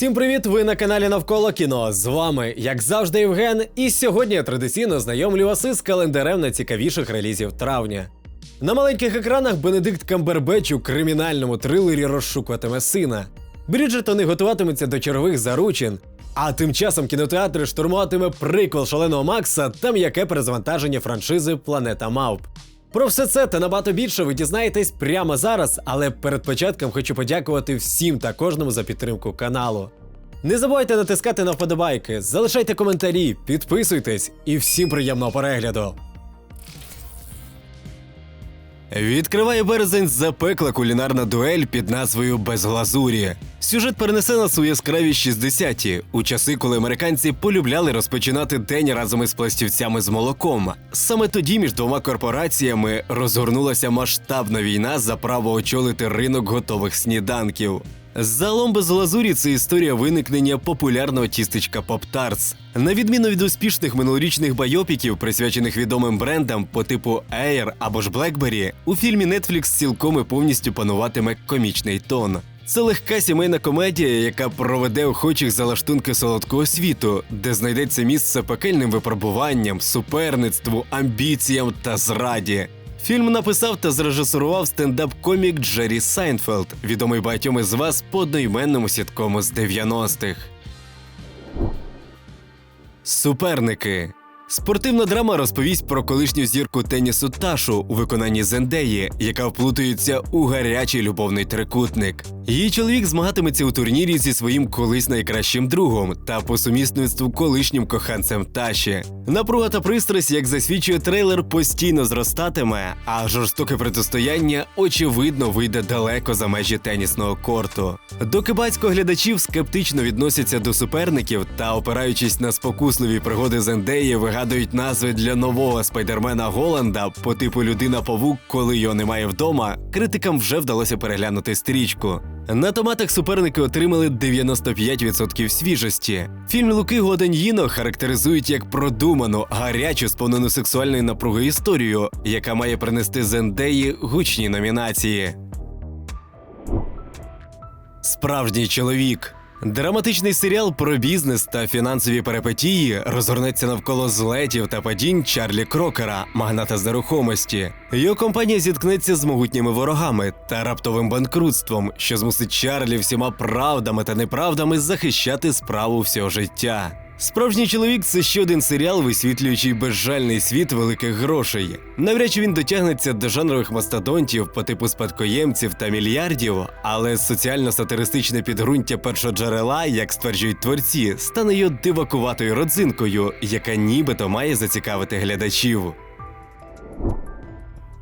Всім привіт! Ви на каналі Навколо кіно. З вами, як завжди, Євген. І сьогодні я традиційно знайомлю вас із календарем найцікавіших релізів травня. На маленьких екранах Бенедикт Камбербеч у кримінальному трилері розшукуватиме сина. Бріджертони готуватимуться до чергових заручин. А тим часом кінотеатри штурмуватиме приквел шаленого Макса та м'яке перезвантаження франшизи Планета Мавп. Про все це та набагато більше ви дізнаєтесь прямо зараз, але перед початком хочу подякувати всім та кожному за підтримку каналу. Не забувайте натискати на вподобайки, залишайте коментарі, підписуйтесь і всім приємного перегляду. Відкриває березень запекла кулінарна дуель під назвою Без глазурі. Сюжет перенесе нас у яскраві 60-ті, у часи, коли американці полюбляли розпочинати день разом із пластівцями з молоком. Саме тоді між двома корпораціями розгорнулася масштабна війна за право очолити ринок готових сніданків. Загалом без глазурі це історія виникнення популярного тістечка Pop-Tarts. На відміну від успішних минулорічних байопіків, присвячених відомим брендам по типу Air або ж BlackBerry, у фільмі Netflix цілком і повністю пануватиме комічний тон. Це легка сімейна комедія, яка проведе охочих за лаштунки солодкого світу, де знайдеться місце пекельним випробуванням, суперництву, амбіціям та зраді. Фільм написав та зрежисурував стендап-комік Джері Сайнфелд, відомий багатьом із вас по одноіменному сіткому з 90-х. Суперники. Спортивна драма розповість про колишню зірку тенісу Ташу у виконанні Зендеї, яка вплутується у гарячий любовний трикутник. Її чоловік змагатиметься у турнірі зі своїм колись найкращим другом та по сумісництву колишнім коханцем Таші. Напруга та пристрасть, як засвідчує трейлер, постійно зростатиме, а жорстоке протистояння очевидно вийде далеко за межі тенісного корту. Доки батько глядачів скептично відносяться до суперників та, опираючись на спокусливі пригоди Зендеї, вигадують назви для нового спайдермена Голланда по типу Людина Павук, коли його немає вдома, критикам вже вдалося переглянути стрічку. На томатах суперники отримали 95% свіжості. Фільм Луки Годеньїно характеризують як продуману, гарячу, сповнену сексуальної напруги історію, яка має принести Зендеї гучні номінації. Справжній чоловік. Драматичний серіал про бізнес та фінансові перипетії розгорнеться навколо злетів та падінь Чарлі Крокера, магната з нерухомості. Його компанія зіткнеться з могутніми ворогами та раптовим банкрутством, що змусить Чарлі всіма правдами та неправдами захищати справу всього життя. Справжній чоловік це ще один серіал, висвітлюючий безжальний світ великих грошей. Навряд чи він дотягнеться до жанрових мастодонтів по типу спадкоємців та мільярдів, але соціально-сатиристичне підґрунтя першоджерела, як стверджують творці, стане його дивакуватою родзинкою, яка нібито має зацікавити глядачів.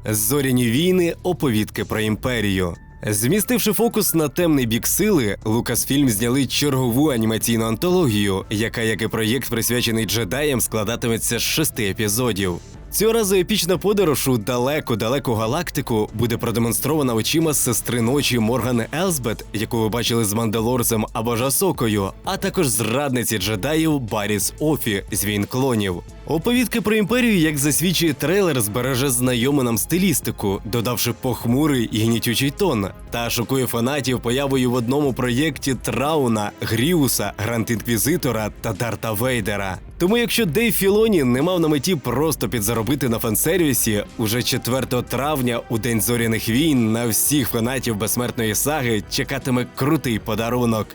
Зоряні війни оповідки про імперію. Змістивши фокус на темний бік сили, Лукасфільм зняли чергову анімаційну антологію, яка, як і проєкт, присвячений джедаям, складатиметься з шести епізодів. Цього разу епічна подорож у далеку-далеку галактику буде продемонстрована очима сестри ночі Морган Елсбет, яку ви бачили з Мандалорцем або Жасокою, а також зрадниці джедаїв Баріс Офі з війн клонів. Оповідки про імперію, як засвідчує трейлер, збереже знайому нам стилістику, додавши похмурий і гнітючий тон, та шокує фанатів появою в одному проєкті Трауна, Гріуса, Гранд Інквізитора та Дарта Вейдера. Тому, якщо Дейв Філоні не мав на меті просто підзаробити на фансервісі, уже 4 травня, у день зоряних війн, на всіх фанатів безсмертної саги чекатиме крутий подарунок.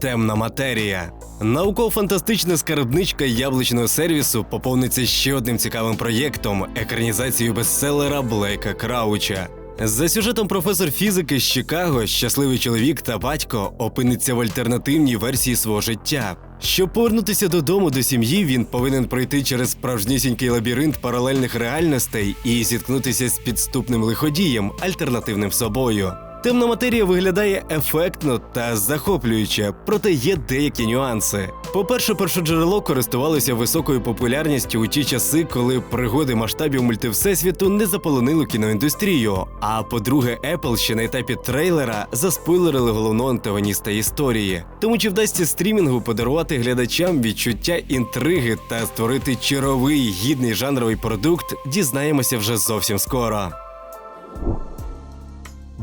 Темна матерія. Науково-фантастична скарбничка яблучного сервісу поповниться ще одним цікавим проєктом екранізацією бестселера Блейка Крауча. За сюжетом професор фізики з Чикаго, щасливий чоловік та батько опиниться в альтернативній версії свого життя. Щоб повернутися додому до сім'ї, він повинен пройти через справжнісінький лабіринт паралельних реальностей і зіткнутися з підступним лиходієм, альтернативним собою. Темна матерія виглядає ефектно та захоплююче, проте є деякі нюанси. По-перше, першоджерело користувалося високою популярністю у ті часи, коли пригоди масштабів мультивсесвіту не заполонили кіноіндустрію. А по-друге, Apple ще на етапі трейлера заспойлерили головного антагоніста історії. Тому чи вдасться стрімінгу подарувати глядачам відчуття інтриги та створити чаровий гідний жанровий продукт, дізнаємося вже зовсім скоро.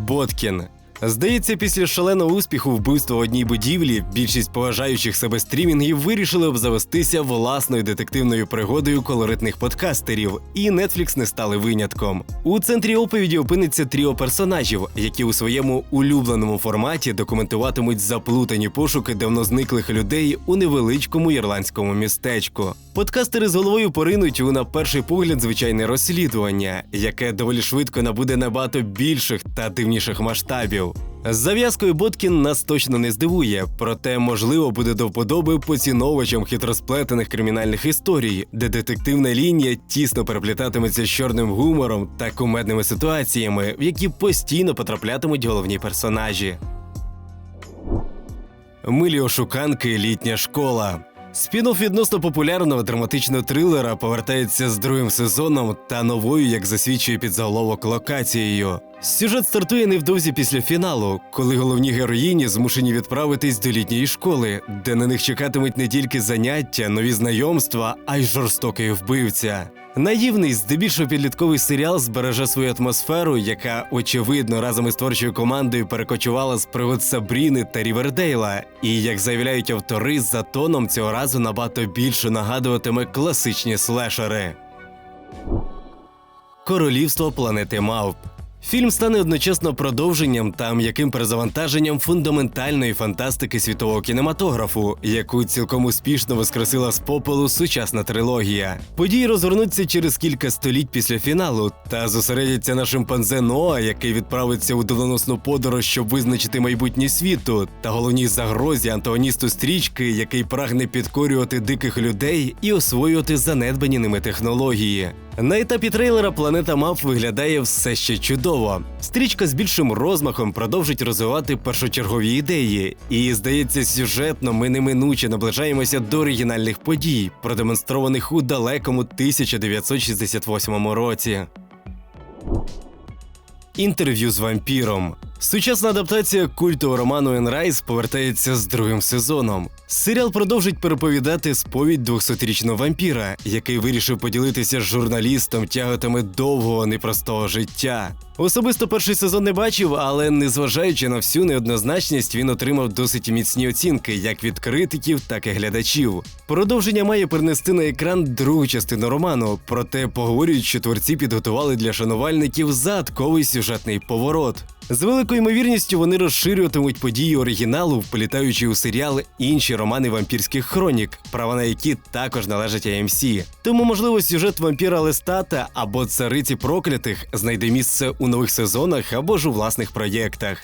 Боткін. Здається, після шаленого успіху вбивства в одній будівлі більшість поважаючих себе стрімінгів вирішили обзавестися власною детективною пригодою колоритних подкастерів, і Netflix не стали винятком. У центрі оповіді опиниться тріо персонажів, які у своєму улюбленому форматі документуватимуть заплутані пошуки давно зниклих людей у невеличкому ірландському містечку. Подкастери з головою поринуть у на перший погляд звичайне розслідування, яке доволі швидко набуде набагато більших та дивніших масштабів. З зав'язкою Боткін нас точно не здивує, проте можливо буде до вподоби поціновувачам хитросплетених кримінальних історій, де детективна лінія тісно переплітатиметься з чорним гумором та кумедними ситуаціями, в які постійно потраплятимуть головні персонажі. Милі ошуканки літня школа. Спін-офф відносно популярного драматичного трилера повертається з другим сезоном та новою, як засвідчує підзаголовок, локацією. Сюжет стартує невдовзі після фіналу, коли головні героїні змушені відправитись до літньої школи, де на них чекатимуть не тільки заняття, нові знайомства, а й жорстокий вбивця. Наївний, здебільшого підлітковий серіал збереже свою атмосферу, яка очевидно разом із творчою командою перекочувала з пригод Сабріни та Рівердейла. І як заявляють автори, за тоном цього разу набагато більше нагадуватиме класичні слешери. Королівство планети Мавп. Фільм стане одночасно продовженням та м'яким перезавантаженням фундаментальної фантастики світового кінематографу, яку цілком успішно воскресила з попелу сучасна трилогія. Події розгорнуться через кілька століть після фіналу та зосередяться на шимпанзе Ноа, який відправиться у доленосну подорож, щоб визначити майбутнє світу, та головній загрозі антагоністу стрічки, який прагне підкорювати диких людей і освоювати занедбані ними технології. На етапі трейлера планета мав виглядає все ще чудово. Стрічка з більшим розмахом продовжить розвивати першочергові ідеї, і здається, сюжетно ми неминуче наближаємося до оригінальних подій, продемонстрованих у далекому 1968 році. Інтерв'ю з вампіром. Сучасна адаптація культового роману Енрайс повертається з другим сезоном. Серіал продовжить переповідати сповідь 200-річного вампіра, який вирішив поділитися з журналістом тяготами довгого непростого життя. Особисто перший сезон не бачив, але незважаючи на всю неоднозначність, він отримав досить міцні оцінки як від критиків, так і глядачів. Продовження має перенести на екран другу частину роману, проте поговорюють, що творці підготували для шанувальників загадковий сюжетний поворот. З великою ймовірністю вони розширюватимуть події оригіналу, вплітаючи у серіал інші романи вампірських хронік, права на які також належать AMC. Тому, можливо, сюжет вампіра Лестата або цариці проклятих знайде місце у нових сезонах або ж у власних проєктах.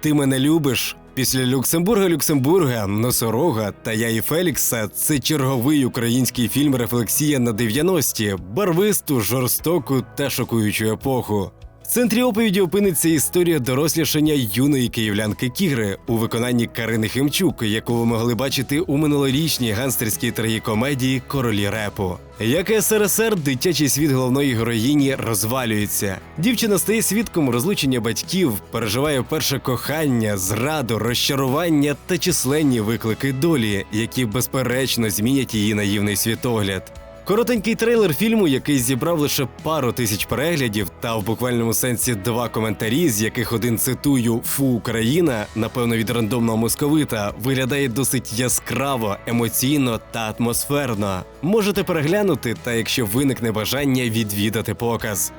Ти мене любиш. Після Люксембурга Люксембурга, Носорога та Я і Фелікса це черговий український фільм рефлексія на 90-ті, барвисту, жорстоку та шокуючу епоху. Центрі оповіді опиниться історія дорослішання юної київлянки Кігри у виконанні Карини Химчук, яку ви могли бачити у минулорічній ганстерській трагікомедії Королі репу. Як СРСР, дитячий світ головної героїні розвалюється. Дівчина стає свідком розлучення батьків, переживає перше кохання, зраду, розчарування та численні виклики долі, які безперечно змінять її наївний світогляд. Коротенький трейлер фільму, який зібрав лише пару тисяч переглядів, та в буквальному сенсі два коментарі, з яких один цитую Фу Україна, напевно, від рандомного московита, виглядає досить яскраво, емоційно та атмосферно. Можете переглянути, та якщо виникне бажання відвідати показ.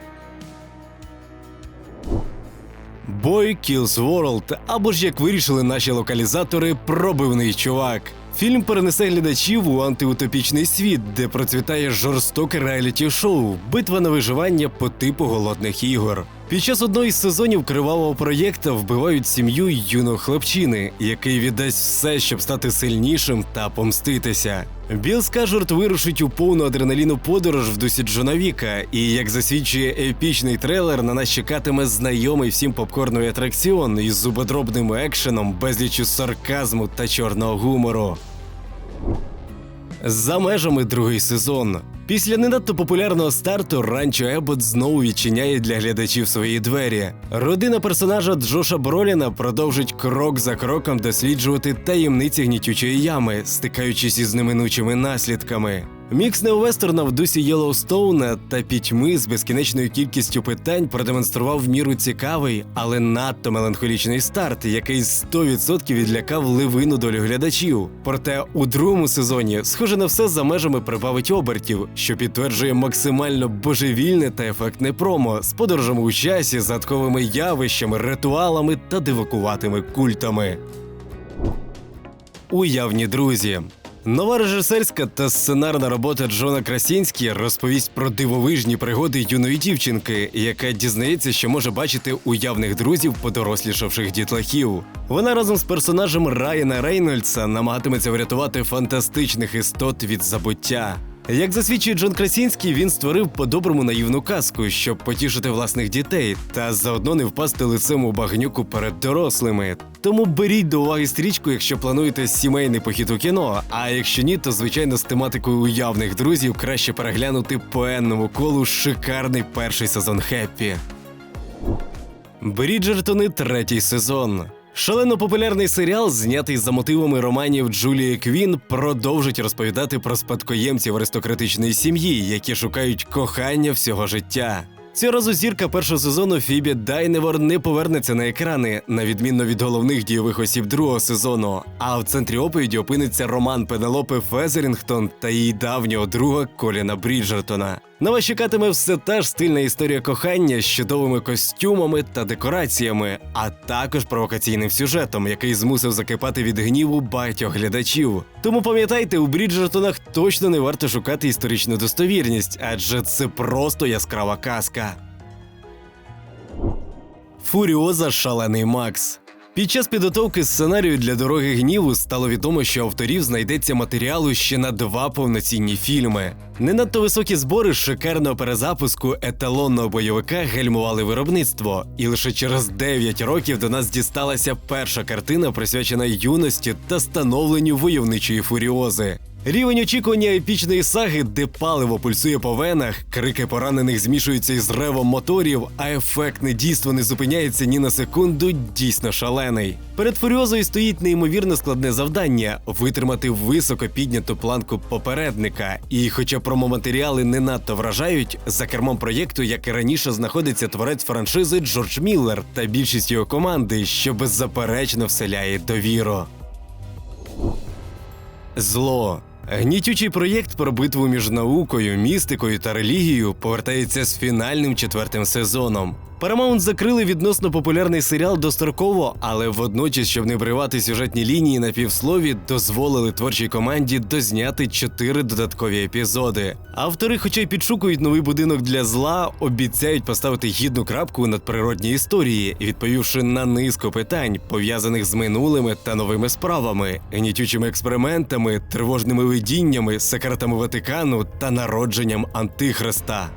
Boy Kills World, або ж як вирішили наші локалізатори, пробивний чувак. Фільм перенесе глядачів у антиутопічний світ, де процвітає жорстоке реаліті-шоу, битва на виживання по типу голодних ігор. Під час одного із сезонів кривавого проєкта вбивають сім'ю юного хлопчини, який віддасть все, щоб стати сильнішим та помститися. Біл Скажурт вирушить у повну адреналіну подорож в дусі Джона Віка, і як засвідчує епічний трейлер, на нас чекатиме знайомий всім попкорновий атракціон із зубодробним екшеном, безлічю сарказму та чорного гумору. За межами другий сезон. Після не надто популярного старту Ранчо Ебот знову відчиняє для глядачів свої двері. Родина персонажа Джоша Броліна продовжить крок за кроком досліджувати таємниці гнітючої ями, стикаючись із неминучими наслідками. Мікс неовестерна в дусі Єлоустоуна та пітьми з безкінечною кількістю питань продемонстрував в міру цікавий, але надто меланхолічний старт, який 100% відлякав ливину долю глядачів. Проте у другому сезоні, схоже на все за межами прибавить обертів, що підтверджує максимально божевільне та ефектне промо з подорожами у часі, задковими явищами, ритуалами та дивакуватими культами. Уявні друзі. Нова режисерська та сценарна робота Джона Красінські розповість про дивовижні пригоди юної дівчинки, яка дізнається, що може бачити уявних друзів, подорослішавших дітлахів. Вона разом з персонажем Райана Рейнольдса намагатиметься врятувати фантастичних істот від забуття. Як засвідчує Джон Красінський, він створив по-доброму наївну казку, щоб потішити власних дітей та заодно не впасти лицем у багнюку перед дорослими. Тому беріть до уваги стрічку, якщо плануєте сімейний похід у кіно. А якщо ні, то звичайно з тематикою уявних друзів краще переглянути по енному колу шикарний перший сезон Хеппі. Бріджертони третій сезон. Шалено популярний серіал, знятий за мотивами романів Джулії Квін, продовжить розповідати про спадкоємців аристократичної сім'ї, які шукають кохання всього життя. Цього разу зірка першого сезону Фібі Дайневор не повернеться на екрани, на відмінно від головних дійових осіб другого сезону. А в центрі оповіді опиниться роман Пенелопи Фезерінгтон та її давнього друга Коліна Бріджертона. На вас чекатиме все та ж стильна історія кохання з чудовими костюмами та декораціями, а також провокаційним сюжетом, який змусив закипати від гніву багатьох глядачів. Тому пам'ятайте, у Бріджертонах точно не варто шукати історичну достовірність, адже це просто яскрава казка. Фуріоза Шалений Макс. Під час підготовки сценарію для дороги гніву стало відомо, що авторів знайдеться матеріалу ще на два повноцінні фільми. Не надто високі збори шикарного перезапуску еталонного бойовика гальмували виробництво, і лише через 9 років до нас дісталася перша картина, присвячена юності та становленню войовничої фуріози. Рівень очікування епічної саги, де паливо пульсує по венах, крики поранених змішуються із ревом моторів, а ефектне дійство не зупиняється ні на секунду, дійсно шалений. Перед фуріозою стоїть неймовірно складне завдання витримати високо підняту планку попередника. І, хоча промоматеріали не надто вражають, за кермом проєкту, як і раніше, знаходиться творець франшизи Джордж Міллер та більшість його команди, що беззаперечно вселяє довіру. Зло. Гнітючий проєкт про битву між наукою, містикою та релігією повертається з фінальним четвертим сезоном. Paramount закрили відносно популярний серіал достроково, але водночас, щоб не бривати сюжетні лінії на півслові, дозволили творчій команді дозняти чотири додаткові епізоди. Автори, хоча й підшукують новий будинок для зла, обіцяють поставити гідну крапку у надприродній історії, відповівши на низку питань, пов'язаних з минулими та новими справами, гнітючими експериментами, тривожними видіннями, секретами Ватикану та народженням Антихриста.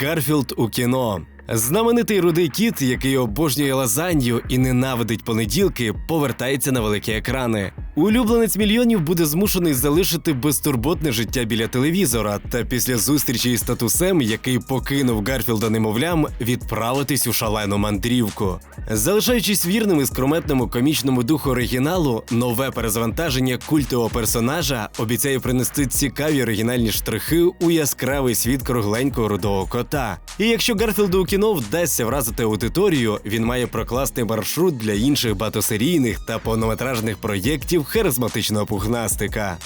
Гарфілд у кіно. Знаменитий рудий кіт, який обожнює лазанью і ненавидить понеділки, повертається на великі екрани. Улюбленець мільйонів буде змушений залишити безтурботне життя біля телевізора, та після зустрічі із татусем, який покинув Гарфілда немовлям, відправитись у шалену мандрівку. Залишаючись вірним і скрометному комічному духу оригіналу, нове перезавантаження культового персонажа обіцяє принести цікаві оригінальні штрихи у яскравий світ кругленького рудого кота. І якщо Гарфілду у кіно вдасться вразити аудиторію, він має прокласти маршрут для інших багатосерійних та повнометражних проєктів харизматичного пухнастика.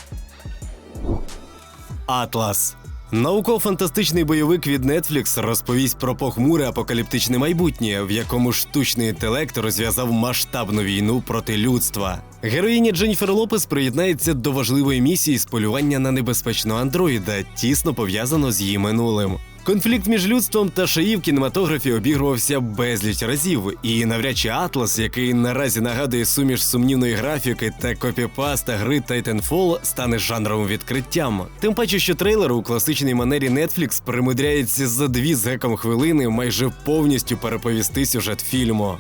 Атлас. Науково-фантастичний бойовик від Netflix розповість про похмуре апокаліптичне майбутнє, в якому штучний інтелект розв'язав масштабну війну проти людства. Героїня Дженніфер Лопес приєднається до важливої місії з полювання на небезпечного андроїда, тісно пов'язано з її минулим. Конфлікт між людством та шаї в кінематографі обігрувався безліч разів, і навряд чи Атлас, який наразі нагадує суміш сумнівної графіки та копіпаста гри Titanfall, стане жанровим відкриттям. Тим паче, що трейлер у класичній манері Netflix примудряється за дві з геком хвилини майже повністю переповісти сюжет фільму.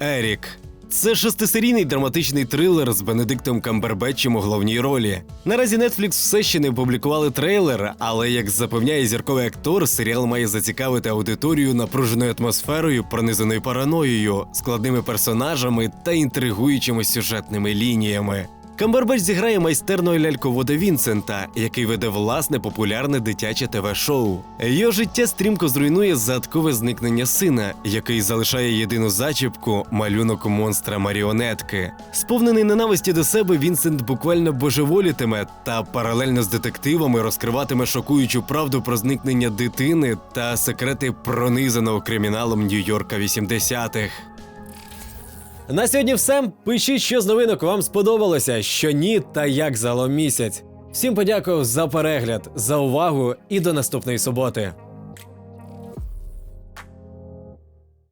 Ерік. Це шестисерійний драматичний трилер з Бенедиктом Камбербетчем у головній ролі. Наразі Netflix все ще не опублікували трейлер, але як запевняє зірковий актор, серіал має зацікавити аудиторію напруженою атмосферою, пронизаною параноєю, складними персонажами та інтригуючими сюжетними лініями. Камбербеч зіграє майстерного ляльковода Вінсента, який веде власне популярне дитяче ТВ-шоу. Його життя стрімко зруйнує загадкове зникнення сина, який залишає єдину зачіпку малюнок монстра маріонетки. Сповнений ненависті до себе, Вінсент буквально божеволітиме та паралельно з детективами розкриватиме шокуючу правду про зникнення дитини та секрети пронизаного криміналом Нью-Йорка 80-х. На сьогодні все. Пишіть, що з новинок вам сподобалося, що ні, та як зало місяць. Всім подякував за перегляд, за увагу і до наступної суботи.